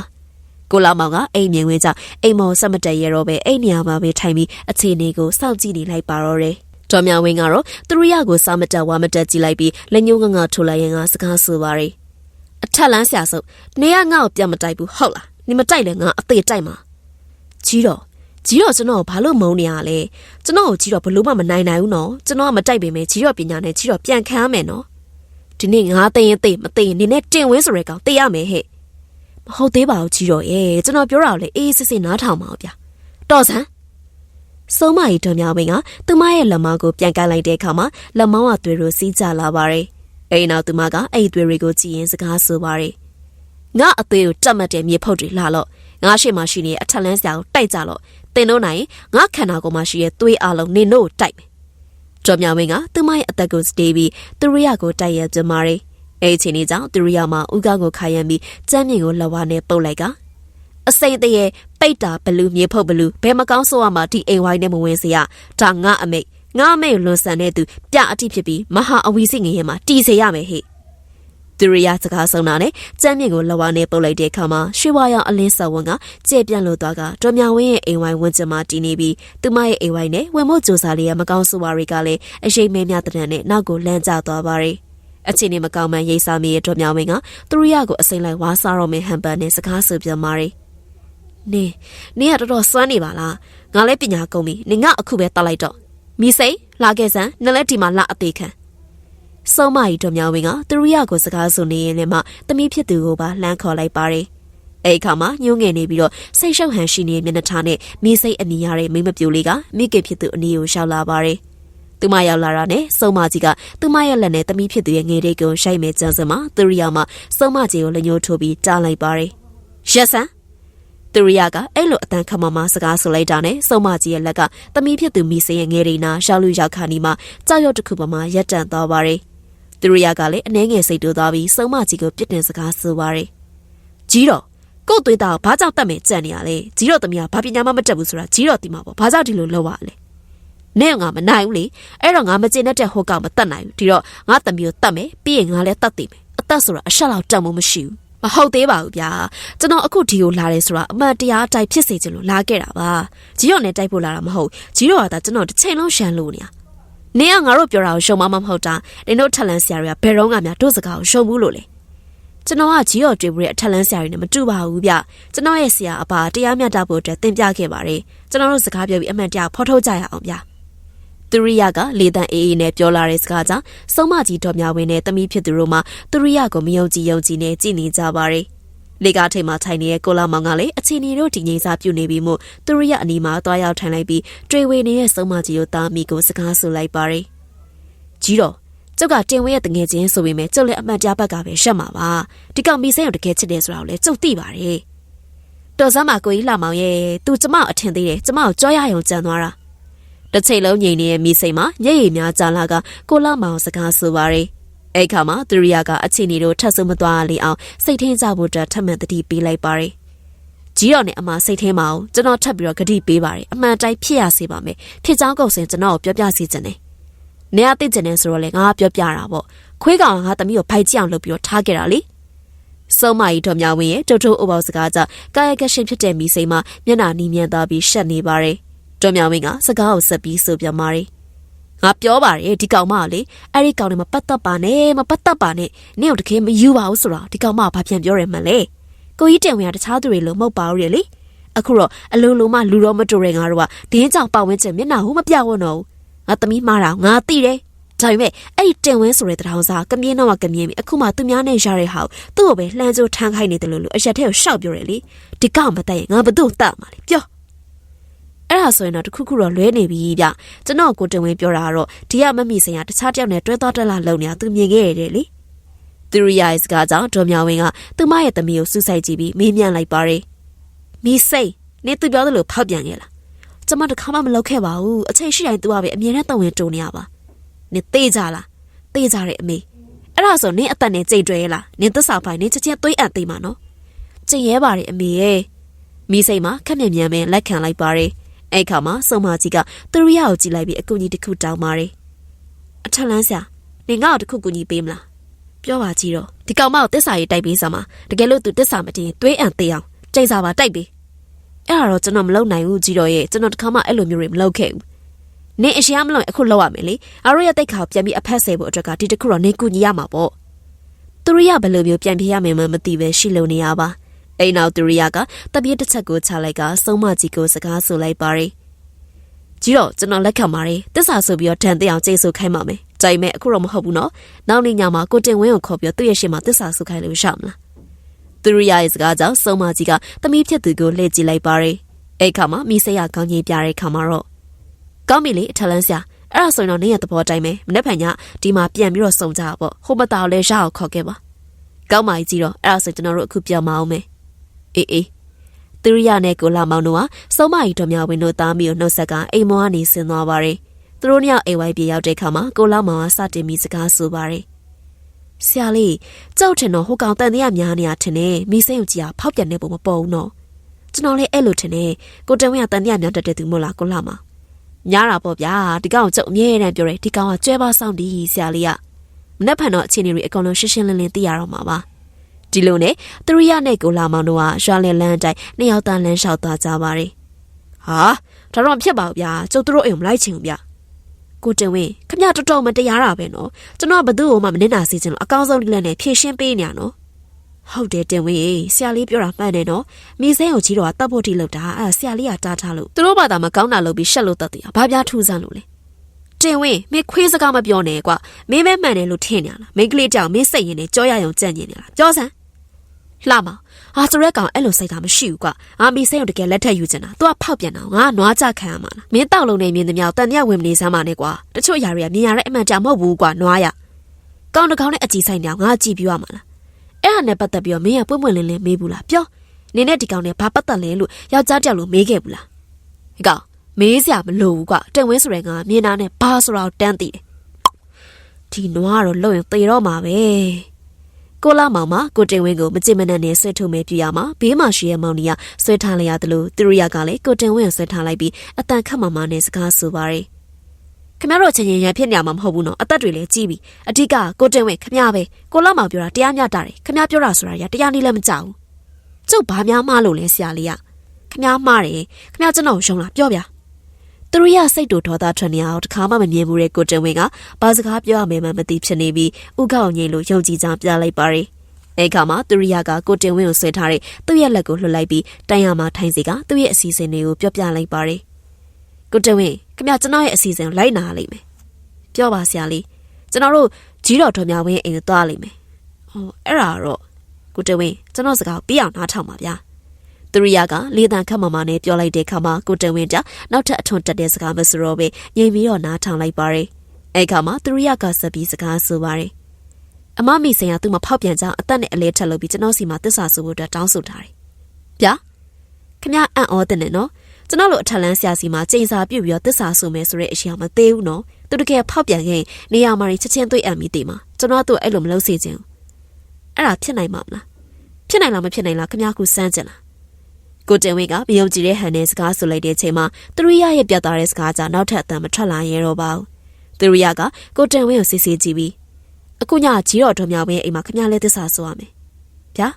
ကိုလာမောင်ကအိမ်မြင်ဝင်းကြောင့်အိမ်မော်ဆက်မတက်ရတော့ပဲအိမ်နေရာမှာပဲထိုင်ပြီးအခြေအနေကိုစောင့်ကြည့်နေလိုက်ပါတော့တယ်။တော်မြဝင်းကတော့သူရိယကိုစာမတက်ဝါမတက်ကြည့်လိုက်ပြီးလက်ညှိုးငငထိုးလိုက်ရင်ကစကားဆိုပါရယ်။အထက်လန်းဆရာဆုပ်နေကငါ့ကိုပြတ်မတိုက်ဘူးဟုတ်လား။နေမတိုက်လဲငါအသေးတိုက်မှာ။ကြီးတော့ ကြီးတော့ကျွန်တော်ဘာလို့မုန်းနေရလဲ။ကျွန်တော်ကိုကြီးတော့ဘလို့မှမနိုင်နိုင်ဘူးနော်။ကျွန်တော်ကမတိုက်ပေမဲ့ကြီးတော့ပညာနဲ့ကြီးတော့ပြန်ခံရမယ်နော်။ဒီနေ့ငါသိရင်သိမသိရင်နေနဲ့တင်ဝင်းဆိုရဲကောင်သိရမယ်ဟဲ့။မဟုတ်သေးပါဘူးကြီးတော့ရဲ့ကျွန်တော်ပြောတာကိုလေအေးစစ်စစ်နားထောင်ပါဦးဗျာတော်စမ်းဆုံးမကြီးတော်များဝင်းကသူမရဲ့လက်မောင်းကိုပြန်ကိုက်လိုက်တဲ့အခါမှာလက်မောင်းကသွေးလိုစီးကျလာပါတယ်အဲ့နောက်သူမကအဲ့ဒီသွေးတွေကိုကြည့်ရင်စကားဆိုပါတယ်ငါအသေးကိုတတ်မှတ်တဲ့မြေဖုတ်တွေလာတော့ ငါရှိမှရှိနေတဲ့အထက်လန်းစရာကိုတိုက်ကြလို့တင်တို့နိုင်ငါခန္ဓာကိုယ်မှာရှိတဲ့သွေးအလုံးနင်တို့ကိုတိုက်မယ်ကျော်မြဝင်းကသူမရဲ့အသက်ကိုစတေးပြီးသူရိယကိုတိုက်ရကြမာတယ်အဲ့ဒီချိန်လေးကြောင့်သူရိယမှာဥကောက်ကိုခါရမ်းပြီးကျမ်းမြေကိုလက်ဝါးနဲ့ပုတ်လိုက်ကအစိမ့်တရေပိတ်တာဘလူးမြေဖုတ်ဘလူးဘယ်မကောင်းဆိုးရမှာဒီအိမ်ဝိုင်းနဲ့မဝင်စေရဒါငါအမိတ်ငါအမိတ်လွန်ဆန်တဲ့သူပြအတိဖြစ်ပြီးမဟာအဝီစိငရင်မှာတီစေရမယ်ဟဲ့ သူရိယစကားဆုံးတာနဲ့ကျမ်းမြေကိုလက်ဝါးနဲ့ပုတ်လိုက်တဲ့အခါမှာရွှေဝါရောင်အလင်းဆော်ဝန်ကကြဲပြန့်လို့သွားကတော်မြဝင်းရဲ့အိမ်ဝိုင်းဝန်းကျင်မှာတည်နေပြီးသူမရဲ့အိမ်ဝိုင်းနဲ့ဝင်မို့ကြိုစားလေးရဲ့မကောင်းဆိုးဝါတွေကလည်းအရှိန်မဲများတဲ့နဲ့နောက်ကိုလမ်းကျသွားပါရီအချိန်နဲ့မကောင်းမှန်ရိတ်စားမိရဲ့တော်မြဝင်းကသူရိယကိုအစိမ့်လိုက်ဝါစားတော့မယ်ဟန်ပန်နဲ့စကားဆိုပြမာရီနင်းနင်းကတော်တော်စွမ်းနေပါလားငါလည်းပညာကုန်ပြီနင်ကအခုပဲတတ်လိုက်တော့မိစိတ်လာခဲ့စမ်းနလည်းဒီမှာလာအသေးခံ စုံမကြီးတော်များဝင်ကသူရိယကိုစကားဆိုနေရင်လည်းမှသမီးဖြစ်သူကိုပါလှမ်းခေါ်လိုက်ပါတယ်အဲ့ခါမှာညှိုးငယ်နေပြီးတော့စိတ်ရှုပ်ဟန်ရှိနေတဲ့မျက်နှာထားနဲ့မိစိတ်အနီးရတဲ့မိမပြိုလေးကမိခင်ဖြစ်သူအနီးကိုရှောက်လာပါတယ်သူမရောက်လာတာနဲ့စုံမကြီးကသူမရဲ့လက်နဲ့သမီးဖြစ်သူရဲ့ငယ်လေးကိုရှိုက်မဲ့ကြမ်းစမှာသူရိယမှစုံမကြီးကိုလက်ညှိုးထိုးပြီးတားလိုက်ပါတယ်ရက်ဆန်းသူရိယကအဲ့လိုအတန်ခမမစကားဆိုလိုက်တာနဲ့စုံမကြီးရဲ့လက်ကသမီးဖြစ်သူမိစေရဲ့ငယ်ရီနာရှောက်လူရောက်ခါနီမှာကြောက်ရွံ့တစ်ခုပေါ်မှာရက်တန့်သွားပါတယ် သူရိယကလည်းအနှဲငယ်စိတ်တူသွားပြီးစုံမကြီးကိုပြစ်တင်စကားဆိုပါတယ်ကြီးတော့ကို့သွေးသားကိုဘာကြောင့်တတ်မယ်ကြံ့နေရလဲကြီးတော့သမီးကဘာပညာမှမတက်ဘူးဆိုတာကြီးတော့ဒီမှာပေါ့ဘာကြောင့်ဒီလိုလုပ်ရလဲနဲ့ငါမနိုင်ဘူးလေအဲ့တော့ငါမကျင်တဲ့ဟိုကောင်မတတ်နိုင်ဘူးဒီတော့ငါသမီးကိုတတ်မယ်ပြီးရင်ငါလည်းတတ်သိမယ်အသက်ဆိုတာအရှက်လောက်တတ်မှုမရှိဘူးမဟုတ်သေးပါဘူးဗျာကျွန်တော်အခုဒီကိုလာတယ်ဆိုတာအမှန်တရားအတိုင်းဖြစ်စေချင်လို့လာခဲ့တာပါကြီးရောနဲ့တိုက်ဖို့လာတာမဟုတ်ကြီးရောကဒါကျွန်တော်တစ်ချိန်လုံးရှမ်းလို့နေရ နင်ကငါတို့ပြောတာကိုရှုံမမမဟုတ်တာနင်တို့ထက်လန်းဆရာတွေကဘယ်တော့မှများတို့စကားကိုရှုံဘူးလို့လေကျွန်တော်ကကြီးရောတွေ့ဘူးတဲ့အထက်လန်းဆရာတွေနဲ့မတူပါဘူးဗျကျွန်တော်ရဲ့ဆရာအပါတရားမျှတဖို့အတွက်သင်ပြခဲ့ပါတယ်ကျွန်တော်တို့စကားပြောပြီးအမှန်တရားဖော်ထုတ်ကြရအောင်ဗျသူရိယကလေတန်အေးအေးနဲ့ပြောလာတဲ့စကားကြောင့်စုံမကြီးတော်များဝင်တဲ့တမိဖြစ်သူတို့မှသူရိယကိုမယုံကြည်ယုံကြည်နဲ့ကြည်နေကြပါတယ်။ လေကားထိန်မှာထိုင်နေတဲ့ကိုလာမောင်ကလည်းအချင်းကြီးတို့ဒီငိမ့်စားပြုတ်နေပြီးမှသူရိယအနီးမှာသွားရောက်ထိုင်လိုက်ပြီးတွေ့ဝေနေတဲ့စုံမကြီးကိုတားမိကိုစကားဆိုလိုက်ပါတယ်။ကြီးတော့ကျုပ်ကတင်ဝဲရဲ့တငယ်ချင်းဆိုပေမဲ့ကျုပ်လည်းအမှန်တရားဘက်ကပဲရှက်မှာပါ။ဒီကောင်မီစိန်ကိုတကယ်ချစ်တယ်ဆိုတာကိုလည်းကျုပ်သိပါတယ်။တော်စမ်းမကိုကြီးလာမောင်ရဲ့သူကျမအထင်သေးတယ်ကျမကိုကြောရယုံကြံသွားတာ။တစ်ချိန်လုံးငြိမ်နေတဲ့မိစိန်မှာမျက်ရည်များကြာလာကကိုလာမောင်စကားဆိုပါရယ် အဲ့ခါမှာသူရိယာကအချင်းကြီးတို့ထပ်ဆုမသွားလေအောင်စိတ်ထင်းကြဖို့အတွက်ထပ်မံတတိပေးလိုက်ပါရယ်ကြီးတော်နဲ့အမစိတ်ထင်းမအောင်ကျွန်တော်ထပ်ပြီးတော့ဂတိပေးပါရယ်အမှန်တိုင်းဖြစ်ရစေပါမယ်ဖြစ်ချောင်းကုတ်စင်ကျွန်တော်ကိုပြောပြစီခြင်းနဲ့နေရာသိကျင်နေဆိုတော့လေငါပြောပြတာပေါ့ခွေးကောင်ကငါသမီးကိုဖိုက်ကြည့်အောင်လုပ်ပြီးတော့ထားခဲ့တာလေစုံမကြီးတော်များဝင်ရဲ့တုတ်တုတ်အဘောစကားကြောင့်ကာယကရှင်ဖြစ်တဲ့မိစိန်မှာမျက်နာနီးမြန်းသွားပြီးရှက်နေပါရယ်တော်မြောင်ဝင်းကစကားကိုဆက်ပြီးဆိုပြမာရီ ငါပြောပါတယ်ဒီကောင်မကလေအဲ့ဒီကောင်နဲ့မပတ်သက်ပါနဲ့မပတ်သက်ပါနဲ့နင့်ကိုတကယ်မယူပါဘူးဆိုတော့ဒီကောင်မကဘာပြန်ပြောရမှန်းလဲကိုကြီးတင်ဝင်ကတခြားသူတွေလို့မဟုတ်ပါဘူးလေအခုတော့အလုံးလုံးမလူတော့မတူတဲ့ငါတို့ကဒင်းကြောင်ပတ်ဝန်းကျင်မျက်နှာဟိုမပြဝန်းတော့ဘူးငါသမီးမားတာငါသိတယ်ဒါပေမဲ့အဲ့ဒီတင်ဝင်းဆိုတဲ့တထောင်စားကမြင်းတော့ကမြင်းပြီအခုမှသူများနဲ့ရတဲ့ဟာကိုသူ့ကိုပဲလှမ်းကြိုးထမ်းခိုင်းနေတယ်လို့လို့အရက်ထဲကိုရှောက်ပြောတယ်လေဒီကောင်မတက်ရင်ငါဘသူ့တတ်မှာလေပြော အဲ့ဒါဆိုရင်တော့တခုခုတော့လွဲနေပြီဗျကျွန်တော်ကိုတင်ဝင်းပြောတာကတော့ဒီကမမိစင်ကတခြားတယောက်နဲ့တွဲသွားတက်လာလုံနေတာသူမြင်ခဲ့ရတယ်လေသူရိယာစကားကြောင့်ဒေါ်မြဝင်းကသူမရဲ့သမီးကိုစူးစိုက်ကြည့်ပြီးမေးမြန်းလိုက်ပါတယ်မိစိတ်နေသူပြောသလိုဖောက်ပြန်ခဲ့လားကျမတခါမှမလုပ်ခဲ့ပါဘူးအချိန်ရှိတိုင်းသူကပဲအမြဲတမ်းတုံဝင်တုံနေရပါနင်သေးကြလားသေးကြတဲ့အမေအဲ့ဒါဆိုနင်းအသက်နဲ့ကြိတ်တွဲလားနင်းသစ္စာပိုင်နင်းချက်ချင်းသွေးအပ်သိမှာနော်ကျင်ရဲပါတယ်အမေရဲ့မိစိတ်မှာခက်မြင်မြန်ပဲလက်ခံလိုက်ပါတယ် အဲ့ခါမှာစုံမကြီးကသူရိယာကိုကြည့်လိုက်ပြီးအကူကြီးတစ်ခုတောင်းပါတယ်အထက်လန်းဆရာနင်ငါ့ကိုတစ်ခုကူညီပေးမလားပြောပါကြည့်တော့ဒီကောင်မကိုတစ္ဆာရေးတိုက်ပေးစမ်းပါတကယ်လို့သူတစ္ဆာမတင်သွေးအံသေးအောင်ကြိတ်စားပါတိုက်ပေးအဲ့ဒါတော့ကျွန်တော်မလုပ်နိုင်ဘူးကြည့်တော့ရဲ့ကျွန်တော်တခါမှအဲ့လိုမျိုးတွေမလုပ်ခဲ့ဘူးနင်အရှိရမလို့အခုလောက်ရမယ်လေအားရရဲ့တိတ်ခါကိုပြန်ပြီးအဖက်ဆယ်ဖို့အတွက်ကဒီတစ်ခုတော့နင်ကူညီရမှာပေါ့သူရိယဘယ်လိုမျိုးပြန်ပြရမယ်မှမသိပဲရှိလုံနေရပါ အိမ်နောက်သူရိယကတပြည့်တစ်ချက်ကိုချလိုက်ကစုံမကြီးကိုစကားဆိုလိုက်ပါတယ်ကြီးတော့ကျွန်တော်လက်ခံပါတယ်တစ္ဆာဆိုပြီးတော့တန်တဲ့အောင်ကျေးဇူးခိုင်းပါမယ်ကြိုင်မဲ့အခုတော့မဟုတ်ဘူးနော်နောက်နေ့ညမှာကိုတင်ဝင်းကိုခေါ်ပြီးတော့သူ့ရဲ့ရှေ့မှာတစ္ဆာဆိုခိုင်းလို့ရမလားသူရိယရဲ့စကားကြောင့်စုံမကြီးကသမီးဖြစ်သူကိုလှည့်ကြည့်လိုက်ပါတယ်အဲ့ခါမှာမိစရကောင်းကြီးပြတဲ့ခါမှာတော့ကောင်းပြီလေအထက်လန်းဆရာအဲ့ဒါဆိုရင်တော့နင်းရဲ့သဘောတိုင်းပဲမနေ့ဖန်ညဒီမှာပြန်ပြီးတော့စုံကြပါပေါ့ဟိုမတော်လဲရအောင်ခေါ်ခဲ့ပါကောင်းပါကြီးတော့အဲ့ဒါဆိုကျွန်တော်တို့အခုပြန်မအောင်မယ် အေးအေးသူရိယနဲ့ကိုလာမောင်တို့ကစုံမကြီးတော်များဝင်တို့သားမီကိုနှုတ်ဆက်ကအိမ်မောကနေဆင်းသွားပါတယ်သူတို့နှစ်ယောက်အိမ်ဝိုင်းပြေရောက်တဲ့ခါမှာကိုလာမောင်ကစတင်ပြီးစကားဆိုပါတယ်ဆရာလေးကြောက်ထင်တော့ဟိုကောင်တန်တရားများနေတာထင်တယ်မိစိမ့်ကြီးကဖောက်ပြန်နေပုံမပေါ်ဘူးနော်ကျွန်တော်လည်းအဲ့လိုထင်တယ်ကိုတဝင်းကတန်တရားများတက်တဲ့သူမို့လားကိုလာမောင်ညားတာပေါ့ဗျာဒီကောင်ကျုပ်အမြဲတမ်းပြောတယ်ဒီကောင်ကကျွဲပါဆောင်ဒီဆရာလေးကမနေ့ဖန်တော့အခြေအနေတွေအကုန်လုံးရှင်းရှင်းလင်းလင်းသိရတော့မှာပါ ဒီလိုနဲ့တရိယာနဲ့ကိုလာမောင်တို့ကရွာလင်လန်းအတိုင်းနှစ်ယောက်သားလမ်းလျှောက်သွားကြပါတယ်ဟာဒါတော့မဖြစ်ပါဘူးဗျာကျုပ်တို့အိမ်မလိုက်ချင်ဘူးဗျကိုတင်ဝင်းခမရတော်တော်မတရားတာပဲနော်ကျွန်တော်ဘသူ့ကိုမှမနစ်နာစေချင်လို့အကောင်းဆုံးလက်နဲ့ဖြည့်ရှင်းပေးနေရနော်ဟုတ်တယ်တင်ဝင်းဆရာလေးပြောတာမှန်တယ်နော်မိစင်းကိုကြီးတော့တတ်ဖို့ထိလောက်တာအဲ့ဆရာလေးကတားထားလို့သူတို့ဘာသာမကောင်းတာလုပ်ပြီးရှက်လို့တတ်တယ်ဘာပြထူးဆန်းလို့လဲတင်ဝင်းမင်းခွေးစကားမပြောနဲ့ကွာမင်းပဲမှန်တယ်လို့ထင်နေလားမိန်းကလေးကြောင့်မင်းစိတ်ရင်နဲ့ကြောရရုံကြံ့နေလားပြောစမ်း လှမဟာဆိုရက်ကောင်အဲ့လိုစိတ်ထားမရှိဘူးကွာငါမိစိတ်ကိုတကယ်လက်ထက်ယူချင်တာ तू ကဖောက်ပြန်တာငါနွားကြခံရမှာလားမင်းတောက်လုံးနေမြင်သမျှတန်တရားဝင်မနေစမ်းပါနဲ့ကွာတချို့ຢာတွေကမြင်ရတဲ့အမှန်တရားမဟုတ်ဘူးကွာနွားရကောင်းတကောင်းနဲ့အကြည့်ဆိုင်နေအောင်ငါကြည့်ပြရမှာလားအဲ့ဟာနဲ့ပတ်သက်ပြီးတော့မင်းကပွင့်ပွင့်လင်းလင်းမေးဘူးလားပြောနင်းနဲ့ဒီကောင်နဲ့ဘာပတ်သက်လဲလို့ယောက်ျားတယောက်လိုမေးခဲ့ဘူးလားဟိကောင်မေးစရာမလိုဘူးကွာတင်ဝင်းဆိုတဲ့ငါမြင်တာနဲ့ဘာဆိုတော့တန်းတည်တယ်ဒီနွားကတော့လုံရင်သေတော့မှာပဲ ကိုလာမောင်မကိုတင်ဝင်းကိုမကြင်မနှံ့နဲ့ဆွဲထုတ်မဲပြရမှာဘေးမှာရှိရဲ့မောင်နီကဆွဲထားလိုက်ရတယ်လို့သူရိယကလည်းကိုတင်ဝင်းကိုဆွဲထားလိုက်ပြီးအတန်ခတ်မမနဲ့စကားဆိုပါရယ်ခမရတို့ချင်းချင်းရန်ဖြစ်နေမှာမဟုတ်ဘူးနော်အသက်တွေလည်းကြီးပြီအဓိကကိုတင်ဝင်းခမရပဲကိုလာမောင်ပြောတာတရားမျှတာတယ်ခမရပြောတာဆိုတာရတရားနည်းလည်းမကြောက်ဘူးကျုပ်ဘာများမှားလို့လဲဆရာလေးကခမရမှားတယ်ခမရကျွန်တော်ရှုံးလားပြောဗျာ သူရိယစိတ်တူဒေါသထွက်နေအောင်တခါမှမမြင်ဘူးတဲ့ကိုတင်ဝင်းကဘာစကားပြောရမယ်မှမသိဖြစ်နေပြီးဥကောက်ငိမ့်လို့ယုံကြည်ကြောင်ပြလိုက်ပါရယ်အဲခါမှာသူရိယကကိုတင်ဝင်းကိုဆွဲထားတဲ့သူ့ရဲ့လက်ကိုလှုပ်လိုက်ပြီးတိုင်ရမှာထိုင်စီကသူ့ရဲ့အစီအစဉ်တွေကိုပြောပြလိုက်ပါရယ်ကိုတင်ဝင်းခမရကျွန်တော်ရဲ့အစီအစဉ်ကိုလိုက်နာလိမ့်မယ်ပြောပါဆရာလေးကျွန်တော်တို့ကြီးတော်တော်များဝင်းအိမ်ကိုသွားလိမ့်မယ်ဟောအဲ့ဒါတော့ကိုတင်ဝင်းကျွန်တော်စကားကိုပြအောင်နားထောင်ပါဗျာ သူရိယကလေတံခတ်မမနဲ့ပြောလိုက်တဲ့ခါမှာကိုတင်ဝင်းတနောက်ထပ်အထွန်တက်တဲ့စကားမဆိုတော့ပဲငြိမ်ပြီးတော့နားထောင်လိုက်ပါရယ်အဲခါမှာသူရိယကဆက်ပြီးစကားဆိုပါရယ်အမမိစင်ကသူ့မဖောက်ပြန်ကြောင်းအသက်နဲ့အလဲထက်လို့ပြီးကျွန်တော်စီမှာတစ္ဆာဆိုဖို့အတွက်တောင်းဆိုထားတယ်။ဗျာခမအံ့ဩတဲ့နဲ့နော်ကျွန်တော်တို့အထက်လန်းဆရာစီမှာချိန်စာပြုတ်ပြီးတော့တစ္ဆာဆိုမယ်ဆိုတဲ့အရှိအောင်မသေးဘူးနော်သူတကယ်ဖောက်ပြန်ခဲ့နေရာမှာချက်ချင်းတွေ့အံမိသေးမှာကျွန်တော်တို့အဲ့လိုမလုပ်စေချင်ဘူးအဲ့ဒါဖြစ်နိုင်မှာမလားဖြစ်နိုင်လားမဖြစ်နိုင်လားခမကူစမ်းကြလား ကိုတင်ဝင်းကမယုံကြည်တဲ့ဟန်နဲ့စကားဆိုလိုက်တဲ့အချိန်မှာသူရိယရဲ့ပြတ်သားတဲ့စကားကြောင့်နောက်ထပ်အတန်မထွက်လာရဲတော့ပါဘူးသူရိယကကိုတင်ဝင်းကိုစစ်စစ်ကြည့်ပြီးအခုညကြီးတော်တော်များပဲအိမ်မှာခမလဲသစ္စာဆိုရမယ်ဗျာ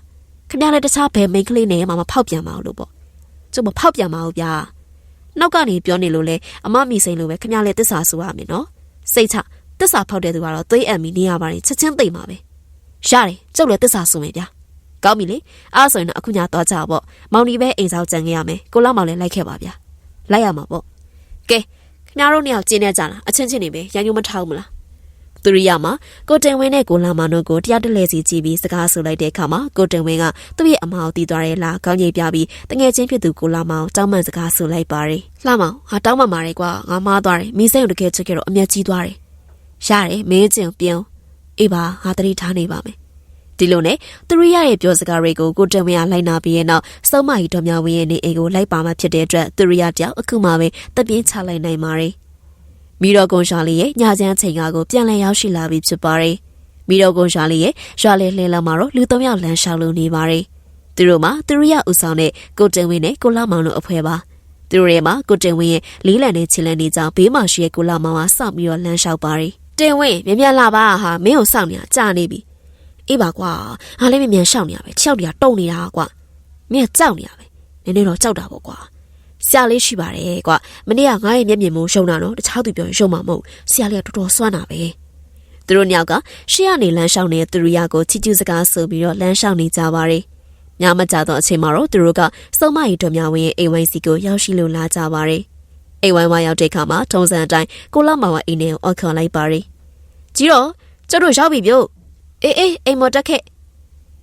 ခမလည်းတခြားဘယ်မိန်းကလေးနဲ့မှမဖောက်ပြန်ပါဘူးလို့ပေါ့ကျုပ်မဖောက်ပြန်ပါဘူးဗျာနောက်ကနေပြောနေလို့လဲအမမိစိန်လိုပဲခမလည်းသစ္စာဆိုရမယ်နော်စိတ်ချတစ္ဆာဖောက်တဲ့သူကတော့သွေးအံ့ပြီးနေရပါတယ်ချက်ချင်းသိမ့်ပါပဲရတယ်ကျုပ်လည်းတစ္ဆာဆိုမယ်ဗျာ ကောင်းပြီလေအားဆိုရင်တော့အခုညသွားကြပေါ့မောင်ဒီပဲအိမ်ဆောင်ကြံခဲ့ရမယ်ကိုလောက်မောင်လည်းလိုက်ခဲ့ပါဗျာလိုက်ရမှာပေါ့ကဲခင်ဗျားတို့နှစ်ယောက်ကျင်းနေကြလားအချင်းချင်းနေပဲရန်ညိုမထောက်မလားသူရိယာမှာကိုတင်ဝင်းနဲ့ကိုလာမောင်တို့ကိုတရားတလဲစီကြည့်ပြီးစကားဆိုလိုက်တဲ့အခါမှာကိုတင်ဝင်းကသူ့ရဲ့အမောင်တီးသွားတဲ့လားခေါင်းကြီးပြပြီးတငယ်ချင်းဖြစ်သူကိုလာမောင်တောင်းပန်စကားဆိုလိုက်ပါတယ်လှမောင်ဟာတောင်းပန်ပါတယ်ကွာငါမားသွားတယ်မိစိတ်ကိုတကယ်ချစ်ခဲ့တော့အမျက်ကြီးသွားတယ်ရတယ်မင်းကျင်ပြုံးအေးပါငါတတိထားနေပါမယ် ဒီလိုနဲ့သူရိယရဲ့ပြောစကားတွေကိုကိုတဝင်းကလိုက်နာပြီးရဲ့နောက်စုံမကြီးတော်မြဝင်းရဲ့နေအိမ်ကိုလိုက်ပါမှဖြစ်တဲ့အတွက်သူရိယတယောက်အခုမှပဲတပြင်းချလိုက်နိုင်ပါတယ်။မိတော်ကွန်ရှာလီရဲ့ညချမ်းချိန်ကားကိုပြန်လည်ရောက်ရှိလာပြီးဖြစ်ပါတယ်။မိတော်ကွန်ရှာလီရဲ့ရွာလေလှင်လမ်းမှာတော့လူသုံးယောက်လမ်းလျှောက်လို့နေပါတယ်။သူတို့မှာသူရိယဦးဆောင်တဲ့ကိုတဝင်းနဲ့ကိုလာမောင်တို့အဖွဲ့ပါ။သူတို့ရဲ့မှာကိုတင်ဝင်းရဲ့လေးလံနဲ့ချီလန်နေကြဘေးမှာရှိတဲ့ကိုလာမောင်ကစောင့်ပြီးတော့လမ်းလျှောက်ပါတယ်။တင်ဝင်းမြင်မြလာပါဟာမင်းကိုစောင့်နေတာကြာနေပြီ။ အေးပါကွာငါလည်းမမြန်ရှောက်နေရပဲချောက်တရတုံနေတာကွာမင်းကကြောက်နေရပဲနည်းနည်းတော့ကြောက်တာပေါ့ကွာဆရာလေးရှိပါတယ်ကွာမနေ့ကငါရဲ့မျက်မြင်မို့ရှုံတာနော်တခြားသူပြောရင်ရှုံမှာမဟုတ်ဆရာလေးကတော်တော်စွမ်းတာပဲသူတို့ညောက်ကရှေ့ကနေလမ်းလျှောက်နေတဲ့သူရိယကိုချီကျူးစကားဆိုပြီးတော့လမ်းလျှောက်နေကြပါတယ်ညမကြတော့အချိန်မှာတော့သူတို့ကစုံမရီတော်များဝင်းရဲ့အိမ်ဝိုင်းစီကိုရောက်ရှိလို့လာကြပါတယ်အိမ်ဝိုင်းဝရောက်တဲ့အခါမှာထုံစံအတိုင်းကိုလောက်မောင်ကအိမ်ထဲကိုအော်ခေါ်လိုက်ပါတယ်ကြီးတော့ကျတို့ရောက်ပြီပြုတ် အေးအေးအိမ်မော်တက်ခဲ့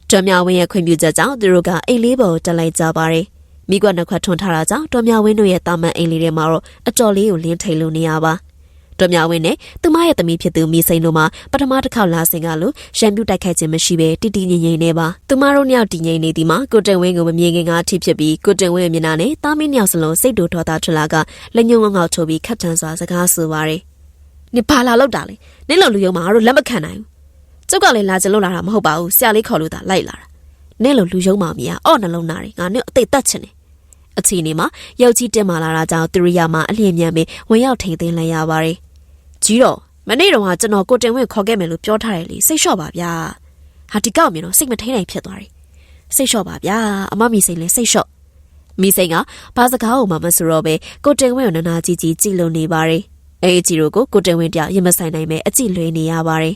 တော်မြဝင်းရဲ့ခွင့်ပြုချက်ကြောင့်သူတို့ကအိမ်လေးပေါ်တက်လိုက်ကြပါတယ်။မိကွက်နှစ်ခွက်ထွန်ထားတာကြောင့်တော်မြဝင်းတို့ရဲ့တာမန်အိမ်လေးထဲမှာတော့အတော်လေးကိုလင်းထိန်လို့နေရပါ။တော်မြဝင်းနဲ့သူမရဲ့သမီးဖြစ်သူမိစိန်တို့မှာပထမတစ်ခေါက်လာစဉ်ကလို့ရံပြူတိုက်ခိုက်ခြင်းမရှိဘဲတိတိငြိမ်ငြိမ်နေပါ။သူမတို့နှစ်ယောက်တည်ငြိမ်နေသည်မှာကိုတင်ဝင်းကိုမမြင်ခင်ကအထိဖြစ်ပြီးကိုတင်ဝင်းရဲ့မျက်နှာနဲ့တာမင်းနှစ်ယောက်စလုံးစိတ်တူထောတာထွက်လာကလက်ညှိုးငေါငေါချိုးပြီးခတ်ထန်စွာစကားဆိုပါရယ်။နေပါလာလောက်တာလေ။နင်းလိုလူယုံမှာငါတို့လက်မခံနိုင်ဘူး။ ကျုပ်ကလည်းလာကြလို့လာတာမဟုတ်ပါဘူး။ဆရာလေးခေါ်လို့သာလိုက်လာတာ။နဲ့လိုလူယုံမာမီယာအော့နှလုံးသားတွေငါနဲ့အသိတက်ချင်တယ်အချီနေမှာရုပ်ကြီးတင်မာလာတာကြောင့်သူရိယာမှာအလျင်မြန်ပင်ဝင်ရောက်ထိန်သိမ်းလိုက်ရပါတယ်ကြီးတော့မနေ့တုန်းကကျွန်တော်ကိုတင်ဝင်းခေါ်ခဲ့မယ်လို့ပြောထားတယ်လေစိတ်လျှော့ပါဗျာဟာဒီကောက်မြင်တော့စိတ်မထိန်နိုင်ဖြစ်သွားတယ်စိတ်လျှော့ပါဗျာအမမီစိန်လည်းစိတ်လျှော့မိစိန်ကဘာစကားကိုမှမဆိုတော့ပဲကိုတင်ဝင်းကိုနနာကြီးကြီးကြည့်လို့နေပါတယ်အဲအကြီးတို့ကိုကိုတင်ဝင်းတယောက်ရင်မဆိုင်နိုင်ပဲအကြည့်လွဲနေရပါတယ်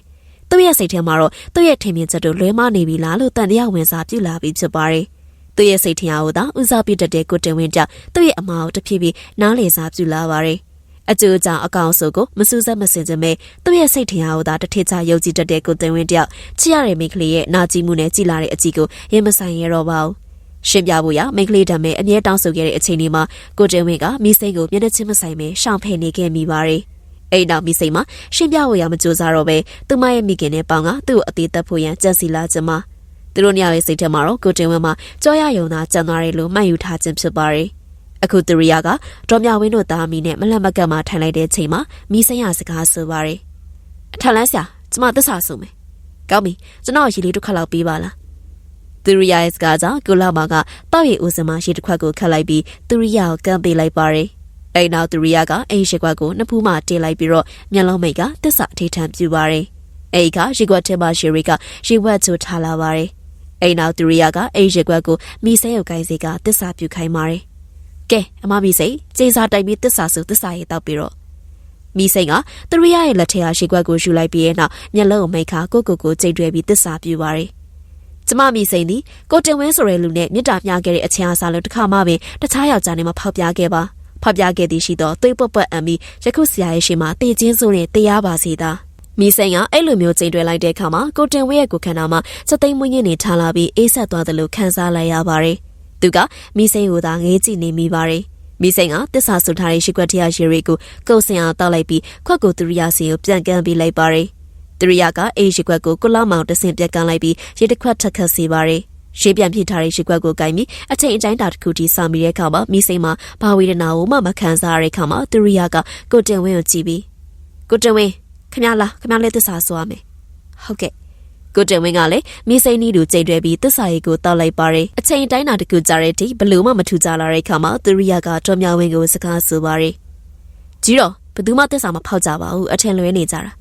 သူ့ရဲ့စိတ်ထဲမှာတော့သူ့ရဲ့ထင်မြင်ချက်တို့လွဲမနေပြီလားလို့တန်တရားဝင်စားပြုလာပြီးဖြစ်ပါတယ်။သူ့ရဲ့စိတ်ထင်အားကိုသာဦးစားပြုတတ်တဲ့ကိုတင်ဝင်းတသူ့ရဲ့အမားကိုတဖြည်းဖြည်းနားလည်စားပြုလာပါတယ်။အကျိုးကြောင့်အကောင်ဆိုကိုမစူးစက်မစင်စင်ပဲသူ့ရဲ့စိတ်ထင်အားကိုသာတစ်ထစ်ချယုံကြည်တတ်တဲ့ကိုတင်ဝင်းတယောက်ချစ်ရတဲ့မိန်းကလေးရဲ့နာကြည့်မှုနဲ့ကြည်လာတဲ့အကြည့်ကိုရင်မဆိုင်ရတော့ပါဘူး။ရှင်းပြဖို့ရမိန်းကလေးတံမဲ့အမြဲတောင်းဆိုခဲ့တဲ့အချိန်ဒီမှာကိုတင်ဝင်းကမိစိတ်ကိုမျက်နှာချင်းမဆိုင်ပဲရှောင်ဖယ်နေခဲ့မိပါတယ်။ အဲ့နောက်မိစိတ်မှာရှင်းပြဖို့ရမကြိုးစားတော့ပဲသူမရဲ့မိခင်နဲ့ပေါင်ကသူ့ကိုအသေးသက်ဖို့ရန်ကြံစီလာကြမှာသူတို့ညရဲ့စိတ်ထဲမှာတော့ကိုတင်ဝင်းမှာကြောရယုံသာကြံသွားတယ်လို့မှတ်ယူထားခြင်းဖြစ်ပါတယ်အခုသူရိယာကဒေါ်မြဝင်းတို့သားမီနဲ့မလက်မကတ်မှထိုင်လိုက်တဲ့ချိန်မှာမိစိမ့်ရစကားဆိုပါတယ်အထက်လန်းဆရာကျမသစ္စာဆိုမယ်ကောင်းပြီကျွန်တော်ရေလေးတစ်ခါလောက်ပေးပါလားသူရိယာရဲ့စကားကြောင့်ကိုလာမာကတောက်ရည်ဦးစင်မှာရေတစ်ခွက်ကိုခတ်လိုက်ပြီးသူရိယာကိုကမ်းပေးလိုက်ပါတယ် အဲ့နောက်သူရိယာကအိမ်ရှိခွက်ကိုနှစ်ဖူးမှတင်လိုက်ပြီးတော့မျက်လုံးမိတ်ကတစ္ဆာအထိထံပြူပါတယ်အဲ့ကရေခွက်ထဲမှာရှေရီကရေဝက်ချိုထားလာပါတယ်အဲ့နောက်သူရိယာကအိမ်ရှိခွက်ကိုမိဆဲရုပ်ကိုင်းစီကတစ္ဆာပြူခိုင်းပါတယ်ကဲအမမိစိတ်ကျေးစားတိုက်ပြီးတစ္ဆာဆိုတစ္ဆာရေးတောက်ပြီးတော့မိစိတ်ကသူရိယာရဲ့လက်ထက်ကရေခွက်ကိုယူလိုက်ပြီးတဲ့နောက်မျက်လုံးကိုမိတ်ခါကိုကိုကိုကြိတ်တွဲပြီးတစ္ဆာပြူပါတယ်ကျမမိစိန်သည်ကိုတင်ဝင်းဆိုတဲ့လူနဲ့မြစ်တာပြခဲ့တဲ့အချင်းအားစားလို့တစ်ခါမှပင်တခြားယောက်ျားနဲ့မဖောက်ပြခဲ့ပါ ဖောက်ပြခဲ့သည်ရှိသောသွေးပွက်ပွက်အံပြီးယခုဆရာရဲ့ရှိမှတေချင်းစိုးနဲ့တရားပါစီသာမိစိန်ကအဲ့လိုမျိုးချိန်တွဲလိုက်တဲ့အခါမှာကိုတင်ဝင်းရဲ့ကိုခန္ဓာမှာစသိမ်းမွေးညင်းနေထားလာပြီးအေးဆက်သွားတယ်လို့ခံစားလိုက်ရပါတယ်သူကမိစိန်ကိုသာငေးကြည့်နေမိပါတယ်မိစိန်ကတစ္ဆာဆူထားတဲ့ရှိခွက်ထရရေတွေကိုကုတ်စင်အောင်တောက်လိုက်ပြီးခွက်ကိုသူရိယာစီကိုပြန်ကန်ပြီးလိုက်ပါတယ်သူရိယာကအေးရှိခွက်ကိုကုလောက်မောင်တဆင်ပြက်ကန်လိုက်ပြီးရေတစ်ခွက်ထက်ခတ်စီပါတယ် ရှေးပြန်ပြစ်ထားတဲ့ရှိခွက်ကိုကင်ပြီးအချိန်အတိုင်းတာတစ်ခုထိစောင့်မိတဲ့အခါမှာမိစိမ့်မှာဘာဝေဒနာကိုမှမခံစားရတဲ့အခါမှာသူရိယာကကိုတင်ဝင်းကိုကြည့်ပြီးကိုတင်ဝင်းခမလားခမလေးသစ္စာဆိုရမယ်ဟုတ်ကဲ့ကိုတင်ဝင်းကလည်းမိစိမ့်နီးတူကြိတ်တွဲပြီးသစ္စာရီကိုတောက်လိုက်ပါတယ်အချိန်အတိုင်းတာတစ်ခုကြာတဲ့အထိဘလို့မှမထူကြလာတဲ့အခါမှာသူရိယာကတော်မြဝင်းကိုစကားဆိုပါတယ်ကြီးတော့ဘယ်သူမှသစ္စာမဖောက်ကြပါဘူးအထင်လွဲနေကြတာ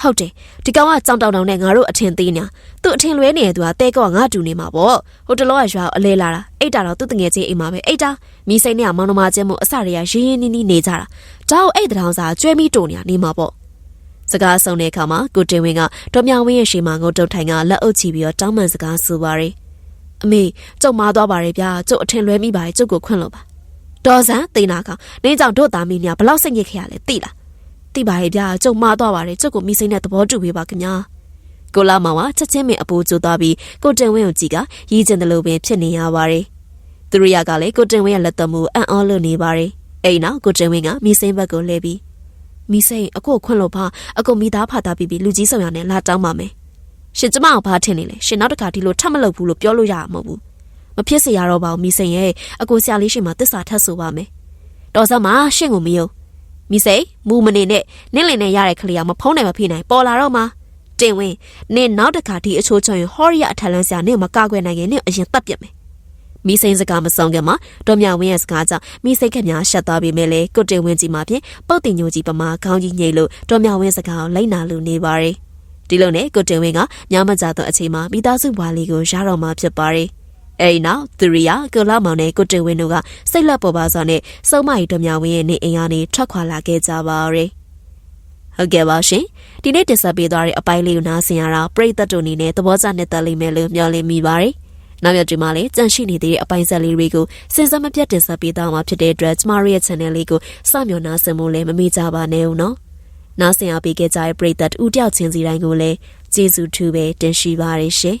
ဟုတ်တယ်ဒီကောင်ကကြောင်တောင်တောင်နဲ့ငါတို့အထင်သေးညာသူအထင်လွဲနေတဲ့သူကတဲကောကငါတူနေမှာပေါ့ဟိုတလောကရွာအလဲလာတာအိတ်တာတော့သူတငယ်ချင်းအိမ်မှာပဲအိတ်တာမိစိမ့်နဲ့မောင်နှမချင်းမို့အစတွေကရင်းရင်းနှီးနှီးနေကြတာဒါကိုအိတ်တောင်စာကျွဲမိတုံနေနေမှာပေါ့စကားဆုံးတဲ့အခါမှာကိုတင်ဝင်းကဒေါ်မြဝင်းရဲ့ရှေ့မှာငုတ်တုတ်ထိုင်ကလက်အုပ်ချပြီးတော့တောင်းပန်စကားဆိုပါရယ်အမေကျုပ်မားသွားပါရဲ့ဗျာကျုပ်အထင်လွဲမိပါရဲ့ကျုပ်ကိုခွင့်လို့ပါဒေါ်စံသိနာကောင်နင်းကြောင့်တို့သားမီးများဘလောက်စိတ်ညစ်ခဲ့ရလဲသိလား သိပါရဲ့ဗျာကျုပ်မားသွားပါရဲ့ကျုပ်ကိုမိစိမ့်တဲ့သဘောတူပေးပါခင်ဗျာကိုလာမောင်ကချက်ချင်းမင်းအပူကျိုးသွားပြီးကိုတင်ဝင်းကိုကြည့်ကရည်ကျင်တယ်လို့ပင်ဖြစ်နေရပါတယ်သူရိယကလည်းကိုတင်ဝင်းရဲ့လက်သမူအံ့ဩလို့နေပါတယ်အဲ့နောက်ကိုတင်ဝင်းကမိစိမ့်ဘက်ကိုလှည့်ပြီးမိစိမ့်အကိုခွင့်လို့ပါအကိုမိသားဖတာပြီးပြီးလူကြီးဆောင်ရနဲ့လာတောင်းပါမယ်ရှင်ကျမအောင်ဘာထင်နေလဲရှင်နောက်တစ်ခါဒီလိုထပ်မလုပ်ဘူးလို့ပြောလို့ရမှာမဟုတ်ဘူးမဖြစ်စေရတော့ပါဘူးမိစိမ့်ရဲ့အကိုဆရာလေးရှင်မှာတစ္ဆာထပ်ဆိုပါမယ်တော်စမ်းမရှင်ကိုမယုံ မိစိမ့်မူမနေနဲ့နင့်လင်နဲ့ရတဲ့ကလေးကမဖုံးနိုင်မဖိနိုင်ပေါ်လာတော့မှာတင်ဝင်နင်နောက်တစ်ခါဒီအချိုးချွန်ရင်ဟောရီယာအထက်လန်းဆရာနင့်မကကွယ်နိုင်ရင်နင့်အရင်တပ်ပြစ်မယ်မိစိန်စကားမဆောင်ခင်မှာဒေါ်မြဝင်းရဲ့စကားကြောင့်မိစိတ်ခက်များရှက်သွားပြီမဲ့လေကုတ်တင်ဝင်းကြီးမှာဖြင့်ပုတ်တင်ညိုကြီးပမာခေါင်းကြီးညိတ်လို့ဒေါ်မြဝင်းစကားကိုလိုက်နာလူနေပါရယ်ဒီလိုနဲ့ကုတ်တင်ဝင်းကညမကြသောအချိန်မှာမိသားစုဘွားလေးကိုရတော့မှဖြစ်ပါရယ် အဲဒီနောက်သူရိယာကိုလာမောင်နဲ့ကုတ်တင်ဝင်းတို့ကစိတ်လက်ပေါ်ပါစွာနဲ့စုံမကြီးဒေါ်မြဝင်းရဲ့နေအိမ်ကနေထွက်ခွာလာခဲ့ကြပါရယ်ဟုတ်ကဲ့ပါရှင်ဒီနေ့တင်ဆက်ပေးသွားတဲ့အပိုင်းလေးကိုနားဆင်ရတာပရိသတ်တို့အနေနဲ့သဘောကျနှစ်သက်လိမ့်မယ်လို့မျှော်လင့်မိပါတယ်နောက်ရက်ဒီမှာလည်းကြန့်ရှိနေတဲ့အပိုင်းဆက်လေးတွေကိုစဉ်ဆက်မပြတ်တင်ဆက်ပေးသွားမှာဖြစ်တဲ့အတွက်ကျမတို့ရဲ့ channel လေးကိုစမျှော်နာဆင်ဖို့လည်းမမေ့ကြပါနဲ့ဦးနော်နားဆင်အားပေးခဲ့ကြတဲ့ပရိသတ်ဦးတယောက်ချင်းစီတိုင်းကိုလည်းကျေးဇူးထူးပဲတင်ရှိပါရရှင်